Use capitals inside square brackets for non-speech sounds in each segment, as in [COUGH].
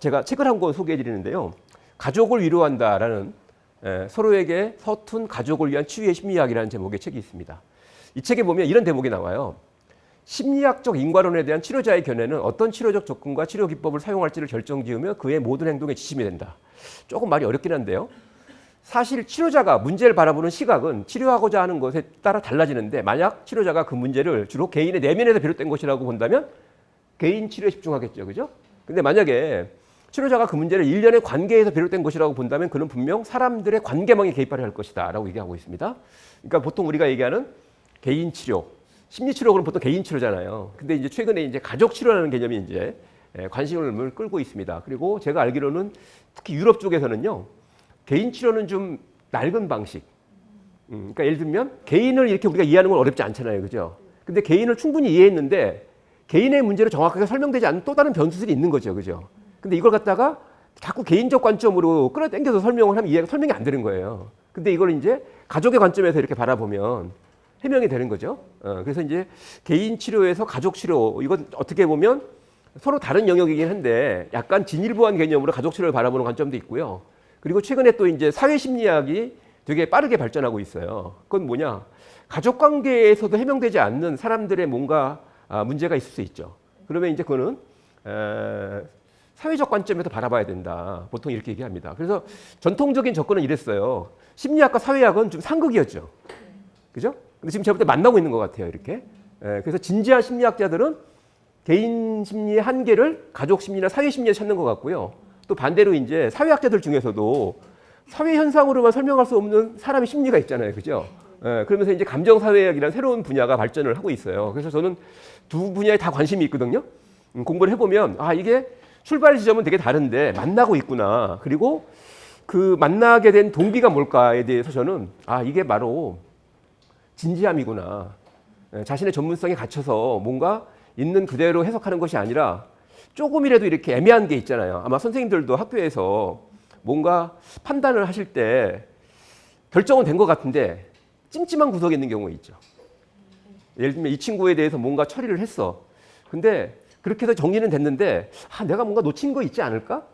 제가 책을 한 권 소개해 드리는데요. 가족을 위로한다라는 에, 서로에게 서툰 가족을 위한 치유의 심리학이라는 제목의 책이 있습니다. 이 책에 보면 이런 대목이 나와요. 심리학적 인과론에 대한 치료자의 견해는 어떤 치료적 접근과 치료 기법을 사용할지를 결정지으며 그의 모든 행동의 지침이 된다. 조금 말이 어렵긴 한데요. 사실 치료자가 문제를 바라보는 시각은 치료하고자 하는 것에 따라 달라지는데 만약 치료자가 그 문제를 주로 개인의 내면에서 비롯된 것이라고 본다면 개인 치료에 집중하겠죠. 그죠? 근데 만약에 치료자가 그 문제를 일련의 관계에서 비롯된 것이라고 본다면 그는 분명 사람들의 관계망에 개입하려 할 것이다 라고 얘기하고 있습니다. 그러니까 보통 우리가 얘기하는 개인 치료, 심리 치료 그럼 보통 개인 치료잖아요. 근데 이제 최근에 이제 가족 치료라는 개념이 이제 예, 관심을 끌고 있습니다. 그리고 제가 알기로는 특히 유럽 쪽에서는요. 개인 치료는 좀 낡은 방식. 음, 그러니까 예를 들면 개인을 이렇게 우리가 이해하는 건 어렵지 않잖아요. 그죠? 근데 개인을 충분히 이해했는데 개인의 문제를 정확하게 설명되지 않는 또 다른 변수들이 있는 거죠. 그죠? 근데 이걸 갖다가 자꾸 개인적 관점으로 끌어당겨서 설명을 하면 이해가 설명이 안 되는 거예요. 근데 이걸 이제 가족의 관점에서 이렇게 바라보면 해명이 되는 거죠. 어, 그래서 이제 개인 치료에서 가족 치료 이건 어떻게 보면 서로 다른 영역이긴 한데 약간 진일보한 개념으로 가족 치료를 바라보는 관점도 있고요. 그리고 최근에 또 이제 사회 심리학이 되게 빠르게 발전하고 있어요. 그건 뭐냐? 가족 관계에서도 해명되지 않는 사람들의 뭔가 아, 문제가 있을 수 있죠. 그러면 이제 그거는 에, 사회적 관점에서 바라봐야 된다. 보통 이렇게 얘기합니다. 그래서 전통적인 접근은 이랬어요. 심리학과 사회학은 좀 상극이었죠. 그죠? 근데 지금 제가 볼 때 만나고 있는 것 같아요. 이렇게. 에, 그래서 진지한 심리학자들은 개인 심리의 한계를 가족 심리나 사회 심리에 찾는 것 같고요. 또 반대로 이제 사회학자들 중에서도 사회 현상으로만 설명할 수 없는 사람의 심리가 있잖아요. 그죠? 예, 그러면서 이제 감정사회학이라는 새로운 분야가 발전을 하고 있어요. 그래서 저는 두 분야에 다 관심이 있거든요. 음, 공부를 해보면, 아, 이게 출발 지점은 되게 다른데 만나고 있구나. 그리고 그 만나게 된 동기가 뭘까에 대해서 저는, 아, 이게 바로 진지함이구나. 예, 자신의 전문성에 갇혀서 뭔가 있는 그대로 해석하는 것이 아니라 조금이라도 이렇게 애매한 게 있잖아요. 아마 선생님들도 학교에서 뭔가 판단을 하실 때 결정은 된 것 같은데 찜찜한 구석에 있는 경우가 있죠. 예를 들면 이 친구에 대해서 뭔가 처리를 했어. 근데 그렇게 해서 정리는 됐는데 아, 내가 뭔가 놓친 거 있지 않을까?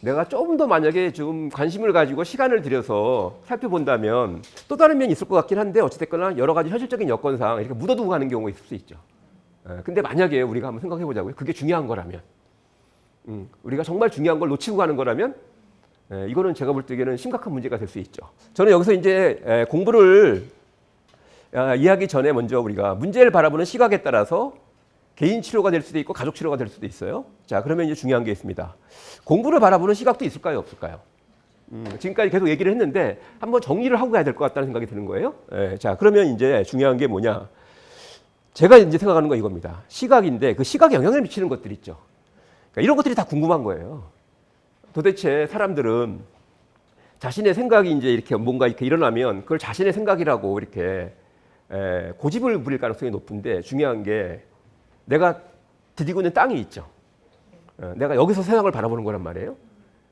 내가 조금 더 만약에 좀 관심을 가지고 시간을 들여서 살펴본다면 또 다른 면이 있을 것 같긴 한데 어찌됐거나 여러 가지 현실적인 여건상 이렇게 묻어두고 가는 경우가 있을 수 있죠. 예, 근데 만약에 우리가 한번 생각해 보자고요. 그게 중요한 거라면, 음, 우리가 정말 중요한 걸 놓치고 가는 거라면, 예, 이거는 제가 볼 때에는 심각한 문제가 될 수 있죠. 저는 여기서 이제 에, 공부를 아, 이해하기 전에 먼저 우리가 문제를 바라보는 시각에 따라서 개인 치료가 될 수도 있고 가족 치료가 될 수도 있어요. 자, 그러면 이제 중요한 게 있습니다. 공부를 바라보는 시각도 있을까요, 없을까요? 음, 지금까지 계속 얘기를 했는데 한번 정리를 하고 가야 될 것 같다는 생각이 드는 거예요. 예, 자, 그러면 이제 중요한 게 뭐냐? 제가 이제 생각하는 건 이겁니다. 시각인데 그 시각에 영향을 미치는 것들 있죠. 그러니까 이런 것들이 다 궁금한 거예요. 도대체 사람들은 자신의 생각이 이제 이렇게 뭔가 이렇게 일어나면 그걸 자신의 생각이라고 이렇게 에, 고집을 부릴 가능성이 높은데 중요한 게 내가 디디고 있는 땅이 있죠. 어, 내가 여기서 세상을 바라보는 거란 말이에요.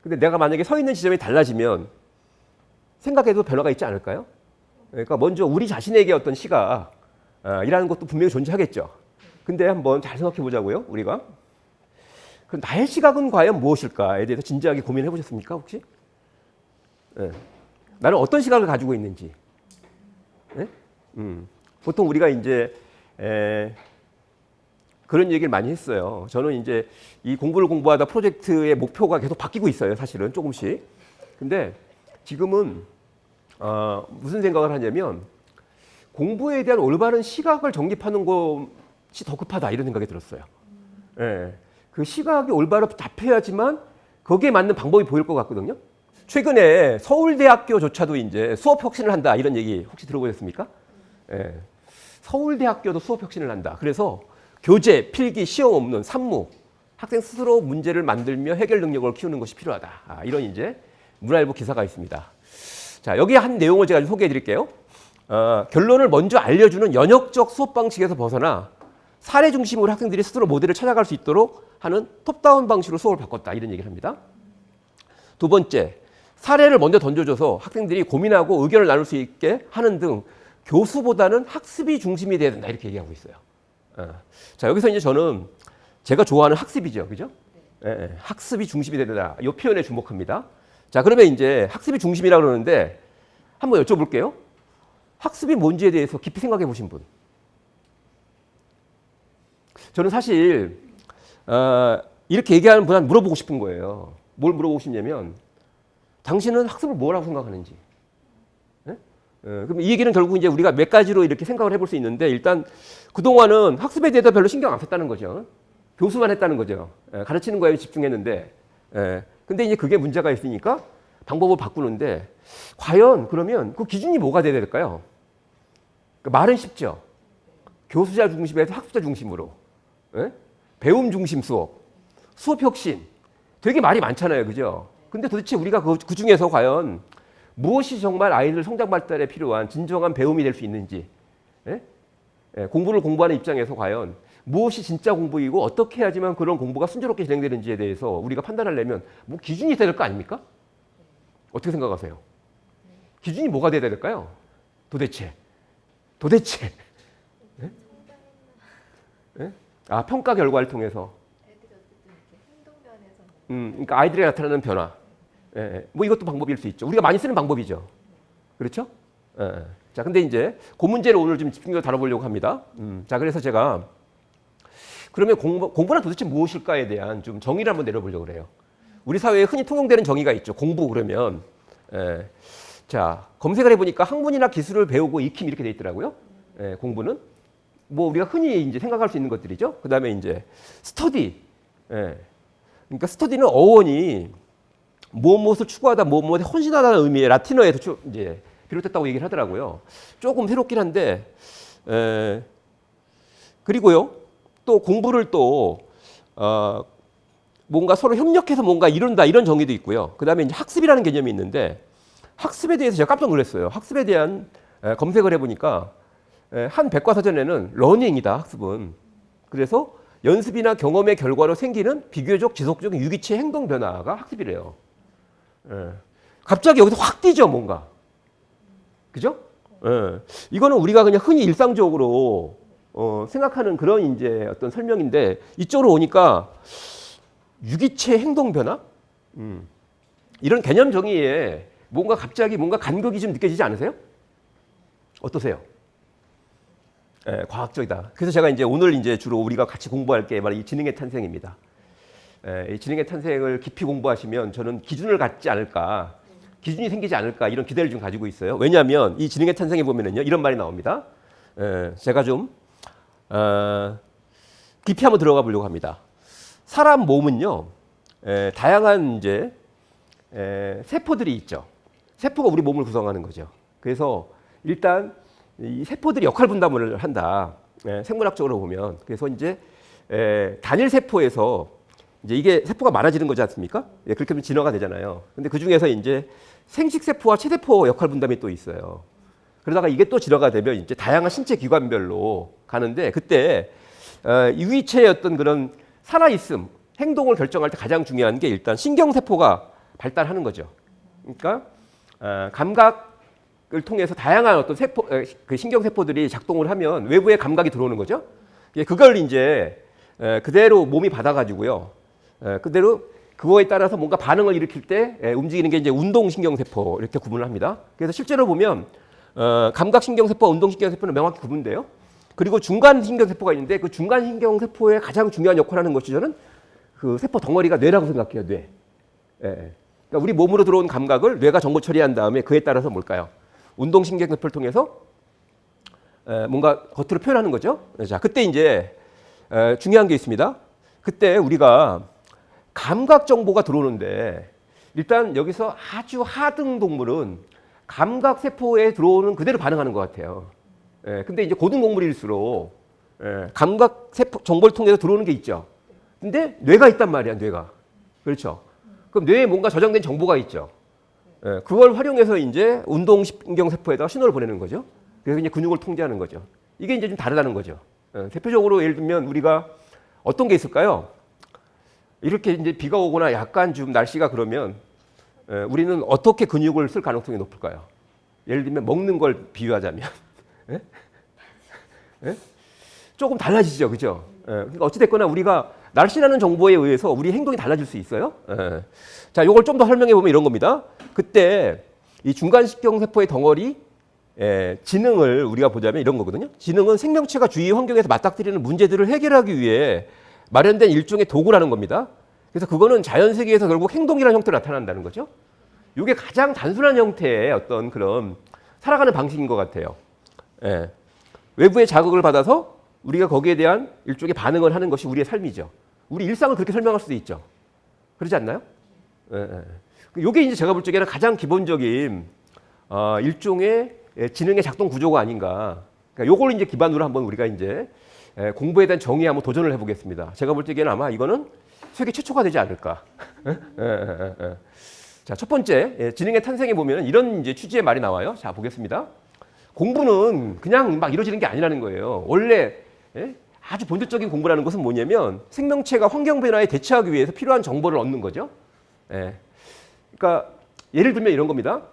근데 내가 만약에 서 있는 지점이 달라지면 생각에도 변화가 있지 않을까요? 그러니까 먼저 우리 자신에게 어떤 시각 아, 이라는 것도 분명히 존재하겠죠. 근데 한번 잘 생각해 보자고요, 우리가. 그 나의 시각은 과연 무엇일까에 대해서 진지하게 고민해 보셨습니까, 혹시? 예. 나는 어떤 시각을 가지고 있는지. 예? 음. 보통 우리가 이제 에, 그런 얘기를 많이 했어요. 저는 이제 이 공부를 공부하다 프로젝트의 목표가 계속 바뀌고 있어요, 사실은 조금씩. 근데 지금은 어, 무슨 생각을 하냐면 공부에 대한 올바른 시각을 정립하는 것이 더 급하다 이런 생각이 들었어요. 예. 그 시각이 올바로 잡혀야지만 거기에 맞는 방법이 보일 것 같거든요. 최근에 서울대학교조차도 이제 수업 혁신을 한다 이런 얘기 혹시 들어보셨습니까? 예. 서울대학교도 수업 혁신을 한다. 그래서 교재, 필기, 시험 없는 산무, 학생 스스로 문제를 만들며 해결 능력을 키우는 것이 필요하다. 아, 이런 이제 문화일보 기사가 있습니다. 자, 여기 한 내용을 제가 좀 소개해 드릴게요. 어, 결론을 먼저 알려주는 연역적 수업 방식에서 벗어나 사례 중심으로 학생들이 스스로 모델을 찾아갈 수 있도록 하는 톱다운 방식으로 수업을 바꿨다. 이런 얘기를 합니다. 두 번째, 사례를 먼저 던져줘서 학생들이 고민하고 의견을 나눌 수 있게 하는 등 교수보다는 학습이 중심이 돼야 된다. 이렇게 얘기하고 있어요. 어. 자, 여기서 이제 저는 제가 좋아하는 학습이죠. 그죠? 예, 예, 학습이 중심이 되다. 이 표현에 주목합니다. 자, 그러면 이제 학습이 중심이라고 그러는데 한번 여쭤볼게요. 학습이 뭔지에 대해서 깊이 생각해 보신 분. 저는 사실 어, 이렇게 얘기하는 분한테 물어보고 싶은 거예요. 뭘 물어보고 싶냐면 당신은 학습을 뭐라고 생각하는지. 예? 어, 그럼 이 얘기는 결국 이제 우리가 몇 가지로 이렇게 생각을 해볼 수 있는데 일단 그동안은 학습에 대해서 별로 신경 안 썼다는 거죠. 교수만 했다는 거죠. 예, 가르치는 거에 집중했는데. 예, 근데 이제 그게 문제가 있으니까 방법을 바꾸는데 과연 그러면 그 기준이 뭐가 돼야 될까요? 그 말은 쉽죠. 교수자 중심에서 학습자 중심으로. 예? 배움 중심 수업, 수업 혁신. 되게 말이 많잖아요. 그죠? 근데 도대체 우리가 그, 그 중에서 과연 무엇이 정말 아이들 성장 발달에 필요한 진정한 배움이 될 수 있는지, 예? 예, 공부를 공부하는 입장에서 과연 무엇이 진짜 공부이고 어떻게 해야지만 그런 공부가 순조롭게 진행되는지에 대해서 우리가 판단하려면 뭐 기준이 있어야 될 거 아닙니까? 어떻게 생각하세요? 기준이 뭐가 돼야 될까요? 도대체. 도대체. 예? 예? 아, 평가 결과를 통해서. 음, 그러니까 아이들에 나타나는 변화. 예, 예. 뭐 이것도 방법일 수 있죠. 우리가 많이 쓰는 방법이죠. 그렇죠? 예, 예. 자, 근데 이제 그 문제를 오늘 좀 집중적으로 다뤄보려고 합니다. 음, 자, 그래서 제가 그러면 공부, 공부는 도대체 무엇일까에 대한 좀 정의를 한번 내려보려고 그래요. 우리 사회에 흔히 통용되는 정의가 있죠. 공부 그러면. 예. 자, 검색을 해보니까 학문이나 기술을 배우고 익힘 이렇게 돼 있더라고요. 예, 공부는. 뭐 우리가 흔히 이제 생각할 수 있는 것들이죠. 그 다음에 이제 스터디. 예. 그러니까 스터디는 어원이 무엇 무엇을 추구하다 무엇 무엇에 헌신하다는 의미의 라틴어에서 추, 이제 비롯됐다고 얘기를 하더라고요. 조금 새롭긴 한데 에, 그리고요 또 공부를 또 어, 뭔가 서로 협력해서 뭔가 이룬다 이런 정의도 있고요. 그 다음에 학습이라는 개념이 있는데 학습에 대해서 제가 깜짝 놀랐어요. 학습에 대한 에, 검색을 해보니까 에, 한 백과사전에는 러닝이다 학습은 그래서 연습이나 경험의 결과로 생기는 비교적 지속적인 유기체 행동 변화가 학습이래요. 예. 갑자기 여기서 확 뛰죠, 뭔가. 그죠? 예. 이거는 우리가 그냥 흔히 일상적으로 어, 생각하는 그런 이제 어떤 설명인데 이쪽으로 오니까 유기체 행동 변화? 음. 이런 개념 정의에 뭔가 갑자기 뭔가 간극이 좀 느껴지지 않으세요? 어떠세요? 예, 과학적이다. 그래서 제가 이제 오늘 이제 주로 우리가 같이 공부할 게 바로 이 지능의 탄생입니다. 예, 이 지능의 탄생을 깊이 공부하시면 저는 기준을 갖지 않을까, 기준이 생기지 않을까 이런 기대를 좀 가지고 있어요. 왜냐하면 이 지능의 탄생에 보면은요 이런 말이 나옵니다. 예, 제가 좀 어, 깊이 한번 들어가 보려고 합니다. 사람 몸은요 예, 다양한 이제 예, 세포들이 있죠. 세포가 우리 몸을 구성하는 거죠. 그래서 일단 이 세포들이 역할 분담을 한다. 예, 생물학적으로 보면 그래서 이제 에, 단일 세포에서 이제 이게 세포가 많아지는 거지 않습니까? 예, 그렇게 하면 진화가 되잖아요. 근데 그 중에서 이제 생식 세포와 체세포 역할 분담이 또 있어요. 그러다가 이게 또 진화가 되면 이제 다양한 신체 기관별로 가는데 그때 어, 유기체의 어떤 그런 살아 있음, 행동을 결정할 때 가장 중요한 게 일단 신경 세포가 발달하는 거죠. 그러니까 어, 감각을 통해서 다양한 어떤 세포, 에, 그 신경 세포들이 작동을 하면 외부에 감각이 들어오는 거죠. 예, 그걸 이제 에, 그대로 몸이 받아가지고요. 에, 그대로 그거에 따라서 뭔가 반응을 일으킬 때 에, 움직이는 게 이제 운동신경세포 이렇게 구분을 합니다. 그래서 실제로 보면 어, 감각신경세포와 운동신경세포는 명확히 구분돼요. 그리고 중간신경세포가 있는데 그 중간신경세포의 가장 중요한 역할을 하는 것이 저는 그 세포 덩어리가 뇌라고 생각해요. 뇌. 예, 예. 그러니까 우리 몸으로 들어온 감각을 뇌가 정보 처리한 다음에 그에 따라서 뭘까요? 운동신경세포를 통해서 에, 뭔가 겉으로 표현하는 거죠. 자, 그때 이제 에, 중요한 게 있습니다. 그때 우리가 감각 정보가 들어오는데 일단 여기서 아주 하등 동물은 감각 세포에 들어오는 그대로 반응하는 것 같아요. 예, 근데 이제 고등 동물일수록 예, 감각 세포 정보를 통해서 들어오는 게 있죠. 근데 뇌가 있단 말이야, 뇌가. 그렇죠. 그럼 뇌에 뭔가 저장된 정보가 있죠. 예, 그걸 활용해서 이제 운동 신경 세포에다가 신호를 보내는 거죠. 그래서 이제 근육을 통제하는 거죠. 이게 이제 좀 다르다는 거죠. 예, 대표적으로 예를 들면 우리가 어떤 게 있을까요? 이렇게 이제 비가 오거나 약간 좀 날씨가 그러면 예, 우리는 어떻게 근육을 쓸 가능성이 높을까요? 예를 들면 먹는 걸 비유하자면 예? 예? 조금 달라지죠, 그죠? 예, 그러니까 어찌 됐거나 우리가 날씨라는 정보에 의해서 우리 행동이 달라질 수 있어요. 예. 자, 요걸 좀 더 설명해 보면 이런 겁니다. 그때 이 중간식경 세포의 덩어리 예, 지능을 우리가 보자면 이런 거거든요. 지능은 생명체가 주위 환경에서 맞닥뜨리는 문제들을 해결하기 위해 마련된 일종의 도구라는 겁니다. 그래서 그거는 자연 세계에서 결국 행동이라는 형태로 나타난다는 거죠. 이게 가장 단순한 형태의 어떤 그런 살아가는 방식인 것 같아요. 예. 외부의 자극을 받아서 우리가 거기에 대한 일종의 반응을 하는 것이 우리의 삶이죠. 우리 일상을 그렇게 설명할 수도 있죠. 그러지 않나요? 예, 예. 이게 이제 제가 볼 적에는 가장 기본적인 어, 일종의 예, 지능의 작동 구조가 아닌가. 그러니까 요걸 이제 기반으로 한번 우리가 이제 예, 공부에 대한 정의에 한번 도전을 해보겠습니다. 제가 볼 적에는 아마 이거는 세계 최초가 되지 않을까. [LAUGHS] 예, 예, 예, 예. 자, 첫 번째 예, 지능의 탄생에 보면 이런 이제 취지의 말이 나와요. 자, 보겠습니다. 공부는 그냥 막 이루어지는 게 아니라는 거예요. 원래 예? 아주 본질적인 공부라는 것은 뭐냐면 생명체가 환경 변화에 대처하기 위해서 필요한 정보를 얻는 거죠. 예. 그러니까 예를 들면 이런 겁니다.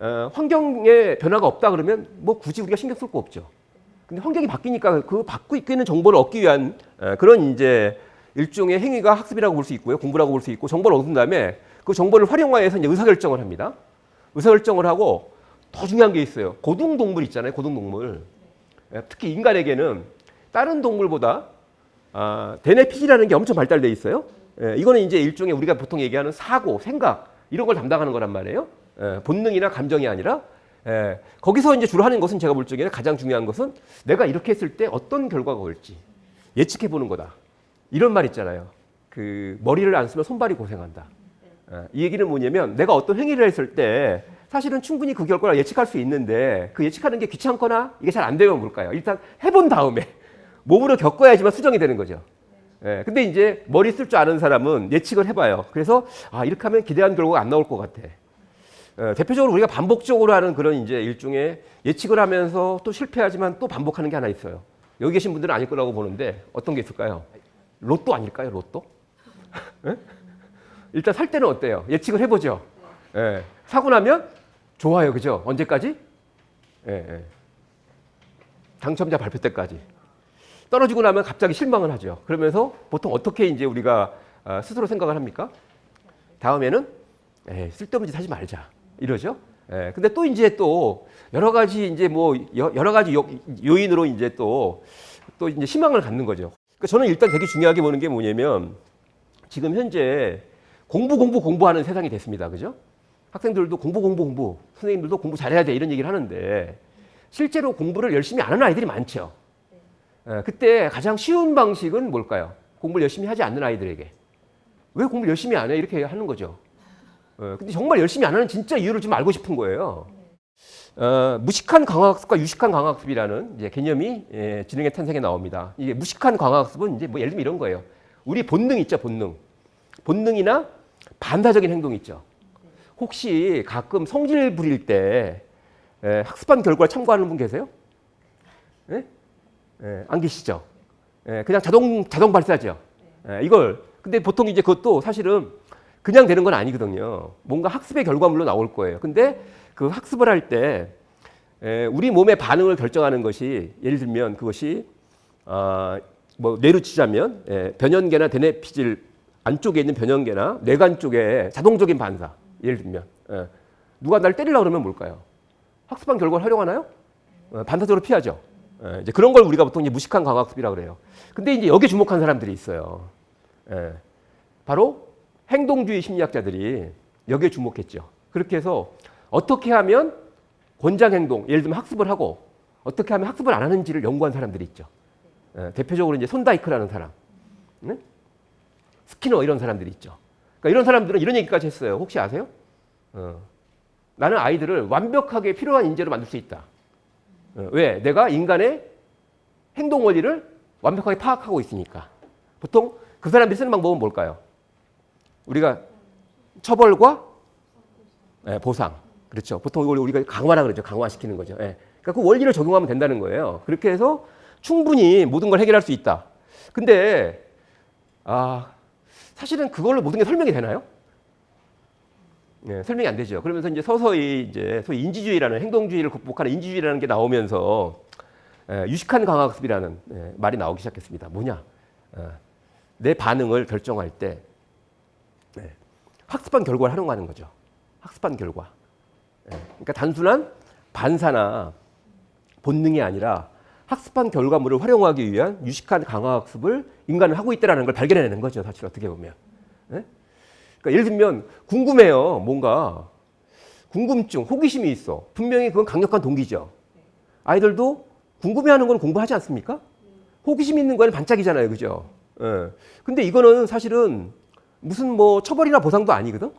어, 환경에 변화가 없다 그러면 뭐 굳이 우리가 신경 쓸 거 없죠. 근데 환경이 바뀌니까 그 바뀌고 있는 정보를 얻기 위한 어, 그런 이제 일종의 행위가 학습이라고 볼 수 있고요. 공부라고 볼 수 있고 정보를 얻은 다음에 그 정보를 활용화해서 이제 의사결정을 합니다. 의사결정을 하고 더 중요한 게 있어요. 고등동물 있잖아요. 고등동물. 예, 특히 인간에게는 다른 동물보다 아, 대뇌피질이라는 게 엄청 발달돼 있어요. 예, 이거는 이제 일종의 우리가 보통 얘기하는 사고, 생각 이런 걸 담당하는 거란 말이에요. 예, 본능이나 감정이 아니라 예, 거기서 이제 주로 하는 것은 제가 볼 적에는 가장 중요한 것은 내가 이렇게 했을 때 어떤 결과가 올지 예측해 보는 거다. 이런 말 있잖아요. 그 머리를 안 쓰면 손발이 고생한다. 예, 이 얘기는 뭐냐면 내가 어떤 행위를 했을 때 사실은 충분히 그 결과를 예측할 수 있는데 그 예측하는 게 귀찮거나 이게 잘 안 되면 뭘까요? 일단 해본 다음에 몸으로 겪어야지만 수정이 되는 거죠. 예, 근데 이제 머리 쓸 줄 아는 사람은 예측을 해봐요. 그래서 아 이렇게 하면 기대한 결과가 안 나올 것 같아. 어, 대표적으로 우리가 반복적으로 하는 그런 이제 일종의 예측을 하면서 또 실패하지만 또 반복하는 게 하나 있어요. 여기 계신 분들은 아닐 거라고 보는데 어떤 게 있을까요? 로또 아닐까요? 로또? [LAUGHS] 예? 일단 살 때는 어때요? 예측을 해보죠. 예, 사고 나면 좋아요, 그죠? 언제까지? 예, 예. 당첨자 발표 때까지. 떨어지고 나면 갑자기 실망을 하죠. 그러면서 보통 어떻게 이제 우리가 아, 스스로 생각을 합니까? 다음에는 에이, 쓸데없는 짓 하지 말자. 이러죠. 예, 근데 또 이제 또 여러 가지 이제 뭐 여- 여러 가지 요, 요인으로 이제 또또 이제 희망을 갖는 거죠. 그러니까 저는 일단 되게 중요하게 보는 게 뭐냐면 지금 현재 공부 공부 공부하는 세상이 됐습니다. 그죠? 학생들도 공부 공부 공부, 선생님들도 공부 잘해야 돼 이런 얘기를 하는데 실제로 공부를 열심히 안 하는 아이들이 많죠. 예, 그때 가장 쉬운 방식은 뭘까요? 공부를 열심히 하지 않는 아이들에게 왜 공부를 열심히 안 해? 이렇게 하는 거죠. 예, 근데 정말 열심히 안 하는 진짜 이유를 좀 알고 싶은 거예요. 어, 무식한 강화학습과 유식한 강화학습이라는 개념이 예, 지능의 탄생에 나옵니다. 이게 무식한 강화학습은 이제 뭐 예를 들면 이런 거예요. 우리 본능 있죠, 본능. 본능이나 반사적인 행동 있죠. 혹시 가끔 성질 부릴 때 예, 학습한 결과를 참고하는 분 계세요? 예? 예, 안 계시죠? 예, 그냥 자동 자동 발사죠. 예, 이걸 근데 보통 이제 그것도 사실은 그냥 되는 건 아니거든요. 뭔가 학습의 결과물로 나올 거예요. 근데 그 학습을 할 때 우리 몸의 반응을 결정하는 것이 예를 들면 그것이 아, 뭐 뇌로 치자면 예, 변연계나 대뇌피질 안쪽에 있는 변연계나 뇌관 쪽에 자동적인 반사 예를 들면 예, 누가 날 때리려고 그러면 뭘까요? 학습한 결과를 활용하나요? 어, 반사적으로 피하죠. 예, 이제 그런 걸 우리가 보통 이제 무식한 강학습이라고 그래요. 근데 이제 여기에 주목한 사람들이 있어요. 예, 바로 행동주의 심리학자들이 여기에 주목했죠. 그렇게 해서 어떻게 하면 권장 행동, 예를 들면 학습을 하고 어떻게 하면 학습을 안 하는지를 연구한 사람들이 있죠. 예, 대표적으로 이제 손다이크라는 사람, 응? 스키너 이런 사람들이 있죠. 그러니까 이런 사람들은 이런 얘기까지 했어요. 혹시 아세요? 어, 나는 아이들을 완벽하게 필요한 인재로 만들 수 있다. 어, 왜? 내가 인간의 행동 원리를 완벽하게 파악하고 있으니까. 보통 그 사람들이 쓰는 방법은 뭘까요? 우리가 처벌과 예, 보상. 그렇죠. 보통 이걸 우리가 강화라 그러죠. 강화시키는 거죠. 예. 그러니까 그 원리를 적용하면 된다는 거예요. 그렇게 해서 충분히 모든 걸 해결할 수 있다. 근데 아, 사실은 그걸로 모든 게 설명이 되나요? 예, 설명이 안 되죠. 그러면서 이제 서서히 이제 소위 인지주의라는 행동주의를 극복하는 인지주의라는 게 나오면서 예, 유식한 강학습이라는 예, 말이 나오기 시작했습니다. 뭐냐? 어, 내 반응을 결정할 때 네, 학습한 결과를 활용하는 거죠. 학습한 결과. 예, 그러니까 단순한 반사나 본능이 아니라 학습한 결과물을 활용하기 위한 유식한 강화 학습을 인간은 하고 있다는 걸 발견해내는 거죠. 사실 어떻게 보면. 예? 그러니까 예를 들면 궁금해요. 뭔가 궁금증, 호기심이 있어. 분명히 그건 강력한 동기죠. 아이들도 궁금해하는 건 공부하지 않습니까? 호기심 있는 거는 반짝이잖아요, 그죠? 예. 근데 이거는 사실은 무슨 뭐 처벌이나 보상도 아니거든.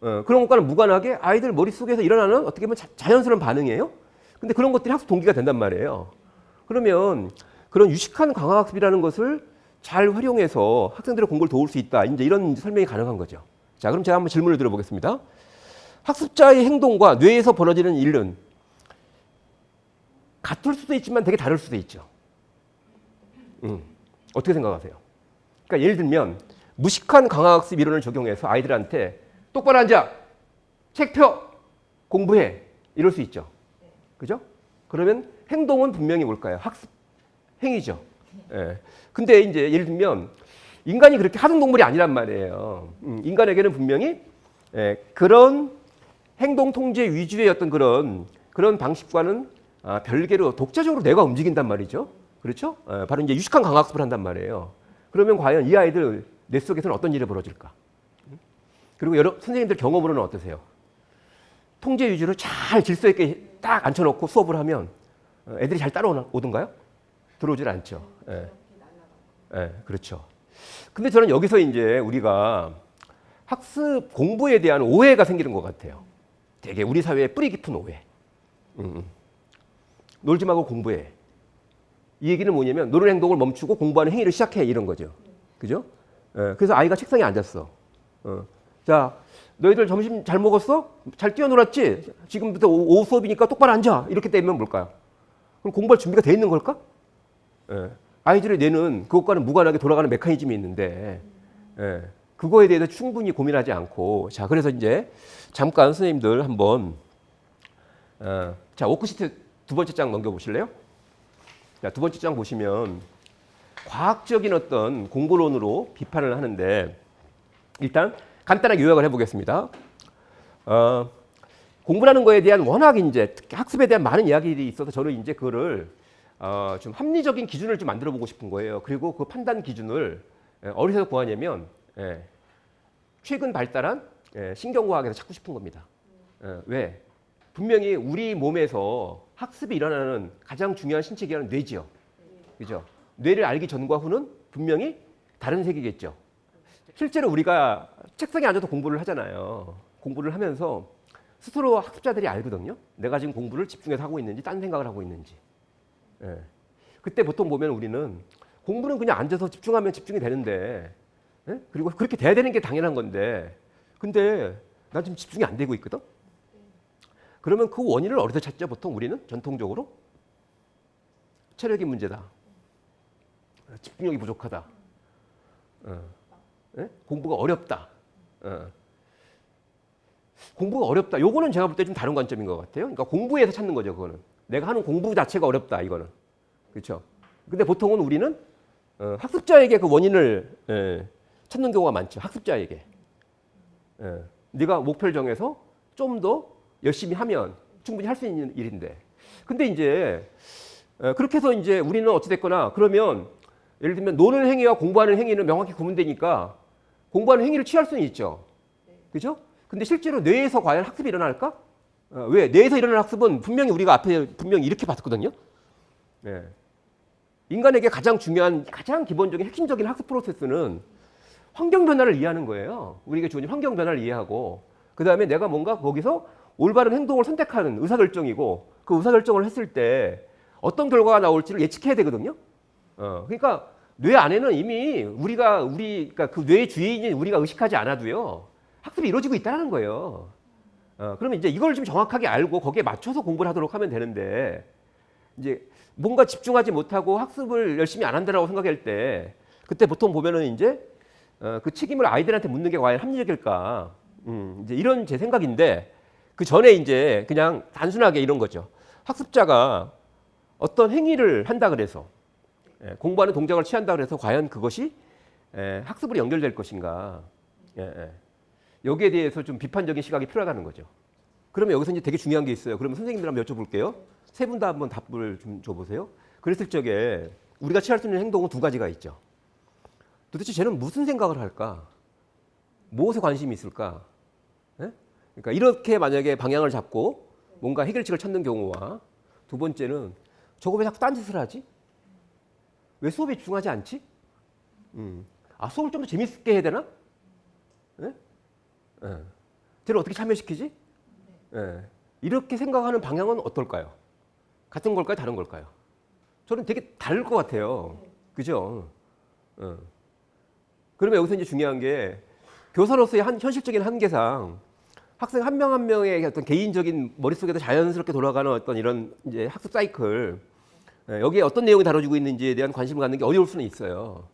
어, 그런 것과는 무관하게 아이들 머릿속에서 일어나는 어떻게 보면 자, 자연스러운 반응이에요. 근데 그런 것들이 학습 동기가 된단 말이에요. 그러면 그런 유식한 강화학습이라는 것을 잘 활용해서 학생들의 공부를 도울 수 있다. 이제 이런 설명이 가능한 거죠. 자, 그럼 제가 한번 질문을 드려보겠습니다. 학습자의 행동과 뇌에서 벌어지는 일은 같을 수도 있지만 되게 다를 수도 있죠. 음, 어떻게 생각하세요? 그러니까 예를 들면 무식한 강화학습 이론을 적용해서 아이들한테 똑바로 앉아, 책 펴, 공부해 이럴 수 있죠. 그죠? 그러면 행동은 분명히 뭘까요? 학습 행위죠. 예. 근데 이제 예를 들면 인간이 그렇게 하등 동물이 아니란 말이에요. 음, 인간에게는 분명히 예, 그런 행동 통제 위주의 어떤 그런 그런 방식과는 아, 별개로 독자적으로 뇌가 움직인단 말이죠. 그렇죠? 예, 바로 이제 유식한 강학습을 한단 말이에요. 그러면 과연 이 아이들 뇌 속에서는 어떤 일이 벌어질까? 음? 그리고 여러 선생님들 경험으로는 어떠세요? 통제 위주로 잘 질서 있게 딱 앉혀놓고 수업을 하면 어, 애들이 잘 따라오던가요? 들어오질 않죠. 예. 예, 그렇죠. 근데 저는 여기서 이제 우리가 학습 공부에 대한 오해가 생기는 것 같아요. 되게 우리 사회에 뿌리 깊은 오해. 음, 음. 놀지 말고 공부해. 이 얘기는 뭐냐면 노는 행동을 멈추고 공부하는 행위를 시작해 이런 거죠. 그죠? 예, 그래서 아이가 책상에 앉았어. 어. 자, 너희들 점심 잘 먹었어? 잘 뛰어놀았지? 지금부터 오- 오후 수업이니까 똑바로 앉아. 이렇게 되면 뭘까요? 그럼 공부할 준비가 돼 있는 걸까? 예. 아이들의 뇌는 그것과는 무관하게 돌아가는 메커니즘이 있는데 예. 그거에 대해서 충분히 고민하지 않고 자 그래서 이제 잠깐 선생님들 한번 어, 자 워크시트 두 번째 장 넘겨보실래요? 자, 두 번째 장 보시면 과학적인 어떤 공부론으로 비판을 하는데 일단 간단하게 요약을 해보겠습니다. 어, 공부라는 거에 대한 워낙 이제 특히 학습에 대한 많은 이야기들이 있어서 저는 이제 그거를 어, 좀 합리적인 기준을 좀 만들어 보고 싶은 거예요. 그리고 그 판단 기준을 예, 어디서 구하냐면 예, 최근 발달한 예, 신경과학에서 찾고 싶은 겁니다. 예, 왜? 분명히 우리 몸에서 학습이 일어나는 가장 중요한 신체 기관은 뇌지요. 그죠? 뇌를 알기 전과 후는 분명히 다른 세계겠죠. 실제로 우리가 책상에 앉아서 공부를 하잖아요. 공부를 하면서 스스로 학습자들이 알거든요. 내가 지금 공부를 집중해서 하고 있는지 딴 생각을 하고 있는지. 예. 그때 보통 보면 우리는 공부는 그냥 앉아서 집중하면 집중이 되는데 예? 그리고 그렇게 돼야 되는 게 당연한 건데 근데 난 지금 집중이 안 되고 있거든. 그러면 그 원인을 어디서 찾죠? 보통 우리는 전통적으로 체력이 문제다. 집중력이 부족하다. 어. 예? 공부가 어렵다. 어. 공부가 어렵다. 요거는 제가 볼 때 좀 다른 관점인 것 같아요. 그러니까 공부에서 찾는 거죠, 그거는. 내가 하는 공부 자체가 어렵다, 이거는. 그렇죠? 근데 보통은 우리는 어, 학습자에게 그 원인을 예, 찾는 경우가 많죠. 학습자에게. 예, 네가 목표를 정해서 좀 더 열심히 하면 충분히 할 수 있는 일인데. 근데 이제 어, 그렇게 해서 이제 우리는 어찌됐거나 그러면 예를 들면 노는 행위와 공부하는 행위는 명확히 구분되니까 공부하는 행위를 취할 수는 있죠. 그죠? 근데 실제로 뇌에서 과연 학습이 일어날까? 어, 왜? 뇌에서 일어나는 학습은 분명히 우리가 앞에 분명히 이렇게 봤거든요. 네. 인간에게 가장 중요한, 가장 기본적인 핵심적인 학습 프로세스는 환경 변화를 이해하는 거예요. 우리에게 주어진 환경 변화를 이해하고, 그 다음에 내가 뭔가 거기서 올바른 행동을 선택하는 의사결정이고, 그 의사결정을 했을 때 어떤 결과가 나올지를 예측해야 되거든요. 어, 그러니까 뇌 안에는 이미 우리가, 우리, 그러니까 그 뇌의 주인인 우리가 의식하지 않아도요, 학습이 이루어지고 있다는 거예요. 어, 그러면 이제 이걸 좀 정확하게 알고 거기에 맞춰서 공부를 하도록 하면 되는데 이제 뭔가 집중하지 못하고 학습을 열심히 안 한다라고 생각할 때 그때 보통 보면은 이제 어, 그 책임을 아이들한테 묻는 게 과연 합리적일까? 음, 이제 이런 제 생각인데 그 전에 이제 그냥 단순하게 이런 거죠. 학습자가 어떤 행위를 한다 그래서 예, 공부하는 동작을 취한다 그래서 과연 그것이 에, 학습으로 연결될 것인가. 예, 예. 여기에 대해서 좀 비판적인 시각이 필요하다는 거죠. 그러면 여기서 이제 되게 중요한 게 있어요. 그러면 선생님들 한번 여쭤볼게요. 세 분 다 한번 답을 좀 줘보세요. 그랬을 적에 우리가 취할 수 있는 행동은 두 가지가 있죠. 도대체 쟤는 무슨 생각을 할까? 무엇에 관심이 있을까? 예? 그러니까 이렇게 만약에 방향을 잡고 뭔가 해결책을 찾는 경우와 두 번째는 저거 왜 자꾸 딴짓을 하지? 왜 수업에 집중하지 않지? 음. 아 수업을 좀 더 재밌게 해야 되나? 예? 예. 쟤를 어떻게 참여시키지? 예. 이렇게 생각하는 방향은 어떨까요? 같은 걸까요? 다른 걸까요? 저는 되게 다를 것 같아요. 그죠? 어. 그러면 여기서 이제 중요한 게 교사로서의 한, 현실적인 한계상 학생 한 명 한 명의 어떤 개인적인 머릿속에서 자연스럽게 돌아가는 어떤 이런 이제 학습 사이클 예, 여기에 어떤 내용이 다뤄지고 있는지에 대한 관심을 갖는 게 어려울 수는 있어요.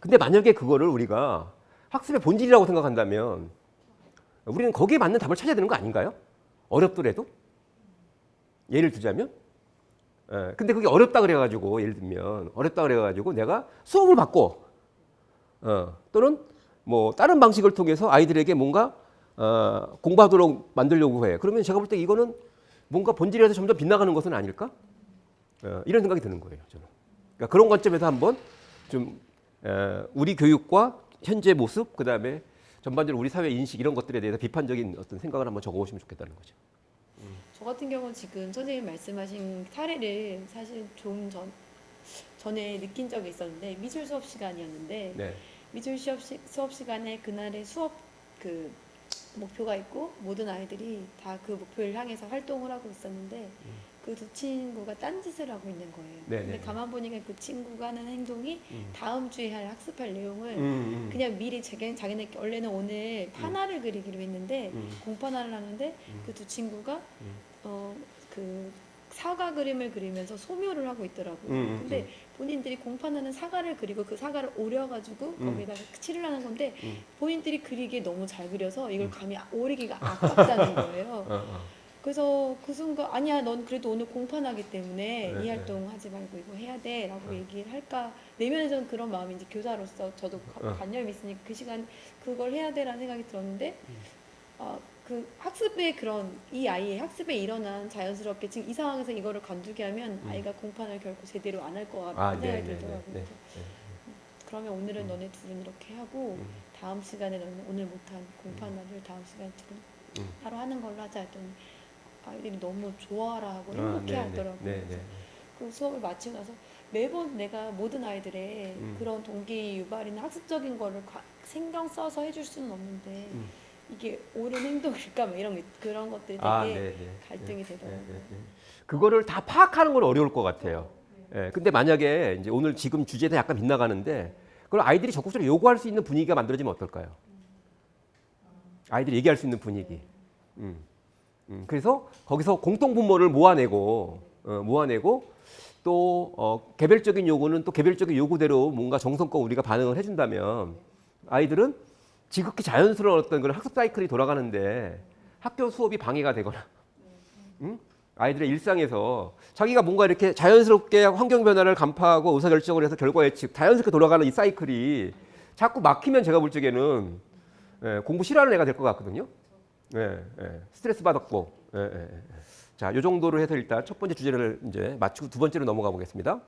근데 만약에 그거를 우리가 학습의 본질이라고 생각한다면 우리는 거기에 맞는 답을 찾아야 되는 거 아닌가요? 어렵더라도 예를 들자면 예, 근데 그게 어렵다 그래가지고 예를 들면 어렵다 그래가지고 내가 수업을 받고 어, 또는 뭐 다른 방식을 통해서 아이들에게 뭔가 어, 공부하도록 만들려고 해. 그러면 제가 볼 때 이거는 뭔가 본질에서 점점 빗나가는 것은 아닐까? 어, 이런 생각이 드는 거예요. 저는. 그러니까 그런 관점에서 한번 좀 에, 우리 교육과 현재 모습, 그 다음에 전반적으로 우리 사회 인식 이런 것들에 대해서 비판적인 어떤 생각을 한번 적어보시면 좋겠다는 거죠. 저 같은 경우는 지금 선생님 말씀하신 사례를 사실 좀 전, 전에 느낀 적이 있었는데 미술 수업 시간이었는데 네. 미술 수업, 시, 수업 시간에 그날의 수업 그 목표가 있고 모든 아이들이 다 그 목표를 향해서 활동을 하고 있었는데 그 두 친구가 딴 짓을 하고 있는 거예요. 음. 네, 근데 네. 가만 보니까 그 친구가 하는 행동이 음. 다음 주에 할 학습할 내용을 음, 음. 그냥 미리 자기, 자기네 원래는 오늘 판화를 그리기로 했는데 음. 공판화를 하는데 그 두 친구가 음. 어그 사과 그림을 그리면서 소묘를 하고 있더라고요. 음, 음, 근데 본인들이 공판하는 사과를 그리고 그 사과를 오려가지고 음. 거기다가 칠을 하는 건데 음. 본인들이 그리기에 너무 잘 그려서 이걸 감히 오리기가 아깝다는 거예요. [LAUGHS] 어, 어. 그래서 그 순간 아니야 넌 그래도 오늘 공판하기 때문에 네, 이 활동 하지 말고 이거 해야 돼 라고 얘기를 할까 내면에서는 그런 마음이 이제 교사로서 저도 가- 어. 관념이 있으니까 그 시간 그걸 해야 돼라는 생각이 들었는데 음. 어, 그 학습의 그런 이 아이의 학습에 일어난 자연스럽게 지금 이 상황에서 이거를 관두게 하면 음. 아이가 공판을 결코 제대로 안할것 아, 같다는 네, 네, 네. 네. 그러면 오늘은 음. 너네 둘은 이렇게 하고 음. 다음 시간에 너는 오늘 못한 공판화를 다음 시간에 둘은 음. 바로 하는 걸로 하자 했더니 아이들이 너무 좋아라 하고 아, 행복해 네, 하더라고요. 네, 네. 그 수업을 마치고 나서 매번 내가 모든 아이들의 음. 그런 동기 유발이나 학습적인 거를 과- 신경 써서 해줄 수는 없는데 음. 이게 옳은 행동일까 뭐 이런 게- 그런 것들이 되게 아, 네, 네. 갈등이 네, 되더라고요. 네, 네. 그거를 다 파악하는 건 어려울 것 같아요. 예, 근데 만약에 이제 오늘 지금 주제도 약간 빗나가는데 그걸 아이들이 적극적으로 요구할 수 있는 분위기가 만들어지면 어떨까요? 아이들이 얘기할 수 있는 분위기. 음. 음, 그래서 거기서 공통 분모를 모아내고 어, 모아내고 또 어, 개별적인 요구는 또 개별적인 요구대로 뭔가 정성껏 우리가 반응을 해준다면 아이들은 지극히 자연스러운 어떤 그런 학습 사이클이 돌아가는데 학교 수업이 방해가 되거나 응? 아이들의 일상에서 자기가 뭔가 이렇게 자연스럽게 환경 변화를 간파하고 의사결정을 해서 결과 예측 자연스럽게 돌아가는 이 사이클이 자꾸 막히면 제가 볼 적에는 예, 공부 싫어하는 애가 될 것 같거든요. 예, 예, 스트레스 받았고. 예, 예, 예. 자, 요 정도로 해서 일단 첫 번째 주제를 이제 마치고 두 번째로 넘어가 보겠습니다.